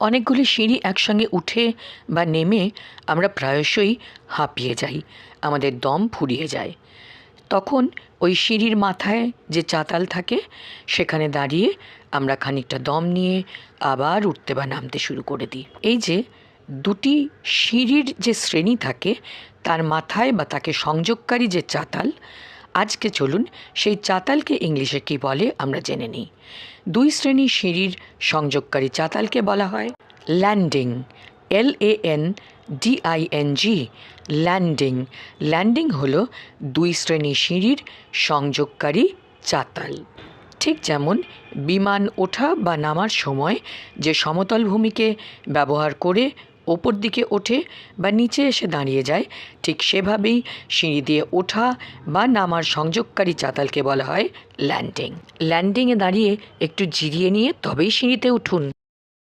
অনেকগুলি সিঁড়ি একসঙ্গে উঠে বা নেমে আমরা প্রায়শই হাঁপিয়ে যাই, আমাদের দম ফুরিয়ে যায়। তখন ওই সিঁড়ির মাথায় যে চাতাল থাকে, সেখানে দাঁড়িয়ে আমরা খানিকটা দম নিয়ে আবার উঠতে বা নামতে শুরু করে দিই। এই যে দুটি সিঁড়ির যে শ্রেণি থাকে, তার মাথায় বা তাকে সংযোগকারী যে চাতাল আজকে চলুন সেই চাতালকে ইংলিশে কী বলে আমরা জেনে নিই। দুই শ্রেণির সিঁড়ির সংযোগকারী চাতালকে বলা হয় landing L A N D I N G landing. Landing হলো দুই শ্রেণি সিঁড়ির সংযোগকারী চাতাল। ঠিক যেমন বিমান ওঠা বা নামার সময় যে সমতল ভূমিকে ব্যবহার করে ওপর দিকে ওঠে বা নিচে এসে দাঁড়িয়ে যায়, ঠিক সেভাবেই সিঁড়ি দিয়ে ওঠা বা নামার সংযোগকারী চাতালকে বলা হয় ল্যান্ডিং। ল্যান্ডিংয়ে দাঁড়িয়ে একটু জিরিয়ে নিয়ে তবেই সিঁড়িতে উঠুন।